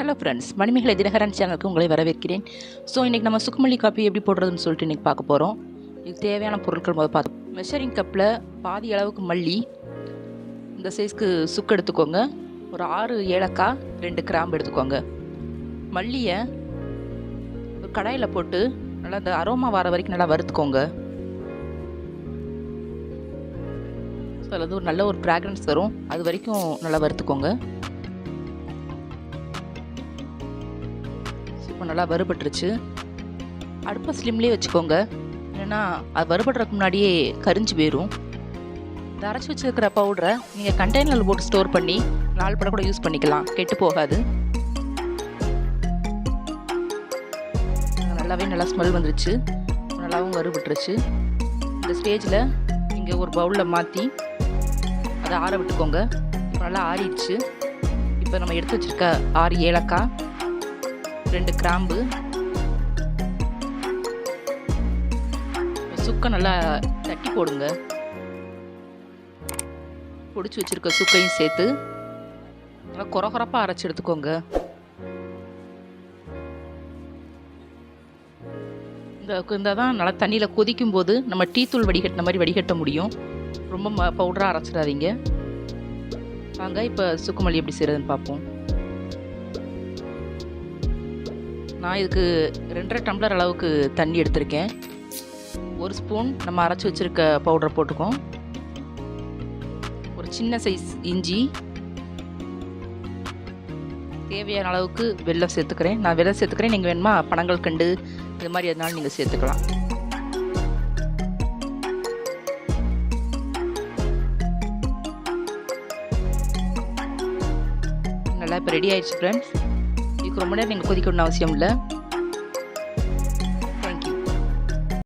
Hello friends Manimekalai Dinakaran சேனலுக்கு உங்களை வரவேற்கிறேன். ஸோ இன்றைக்கி நம்ம சுக்குமல்லி காப்பி எப்படி போடுறதுன்னு சொல்லிட்டு இன்றைக்கி பார்க்க போகிறோம் இது தேவையான பொருட்கள் முதல் பார்த்து மெஷரிங் கப்பில் பாதி அளவுக்கு மல்லி இந்த சைஸ்க்கு சுக்கு எடுத்துக்கோங்க. ஒரு ஆறு ஏலக்காய் ரெண்டு கிராம்பு எடுத்துக்கோங்க. மல்லியை ஒரு கடாயில் போட்டு நல்லா இந்த அரோமா வர வரைக்கும் நல்லா வறுத்துக்கோங்க. ஸோ அது ஒரு நல்ல ஒரு ஃப்ராக்ரன்ஸ் வரும். அது வரைக்கும் நல்லா வறுத்துக்கோங்க. இப்போ நல்லா வறுபட்டுருச்சு. அடுப்பை ஸ்லிம்லேயே வச்சுக்கோங்க. ஏன்னா அது வறுபடுறதுக்கு முன்னாடியே கரிஞ்சு போயிடும் இந்த அரைச்சி வச்சிருக்கிற பவுடரை நீங்கள் கண்டெய்னரில் போட்டு ஸ்டோர் பண்ணி நாலு படம் கூட யூஸ் பண்ணிக்கலாம். கெட்டு போகாது. நல்லாவே நல்லா ஸ்மெல் வந்துருச்சு. நல்லாவும் வறுபட்டுருச்சு. இந்த ஸ்டேஜில் நீங்கள் ஒரு பவுலில் மாற்றி அதை ஆற விட்டுக்கோங்க. இப்போ நல்லா ஆறிடுச்சு. இப்போ நம்ம எடுத்து வச்சிருக்க ஆறு ஏலக்காய் ரெண்டு கிராம்பு. சுக்கை நல்லா தட்டி போடுங்க. பிடிச்சி வச்சிருக்க சுக்கையும் சேர்த்து நல்லா குறகுறப்பாக அரைச்சி எடுத்துக்கோங்க. இந்த இந்த தான் நல்லா தண்ணியில் கொதிக்கும் போது நம்ம டீத்தூள் வடிகட்டின மாதிரி வடிகட்ட முடியும். ரொம்ப ம பவுடராக அரைச்சிடாதீங்க. வாங்க இப்போ சுக்குமல்லி எப்படி செய்கிறதுன்னு பார்ப்போம் நான் இதுக்கு ரெண்டரை டம்ளர் அளவுக்கு தண்ணி எடுத்திருக்கேன். ஒரு ஸ்பூன் நம்ம அரைச்சி வச்சுருக்க பவுடரை போட்டுக்கோம் ஒரு சின்ன சைஸ் இஞ்சி. தேவையான அளவுக்கு வெள்ளம் சேர்த்துக்கிறேன். நான் வெள்ளம் சேர்த்துக்கிறேன். நீங்கள் வேணுமா பணங்கள் கண்டு இது மாதிரி எதனாலும் நீங்கள் சேர்த்துக்கலாம். நல்லா இப்போ ரெடி ஆயிடுச்சு ஃப்ரெண்ட்ஸ் இதுக்கு ரொம்ப நேரம் நீங்கள் கொதிக்கணும்னு அவசியம் இல்லை.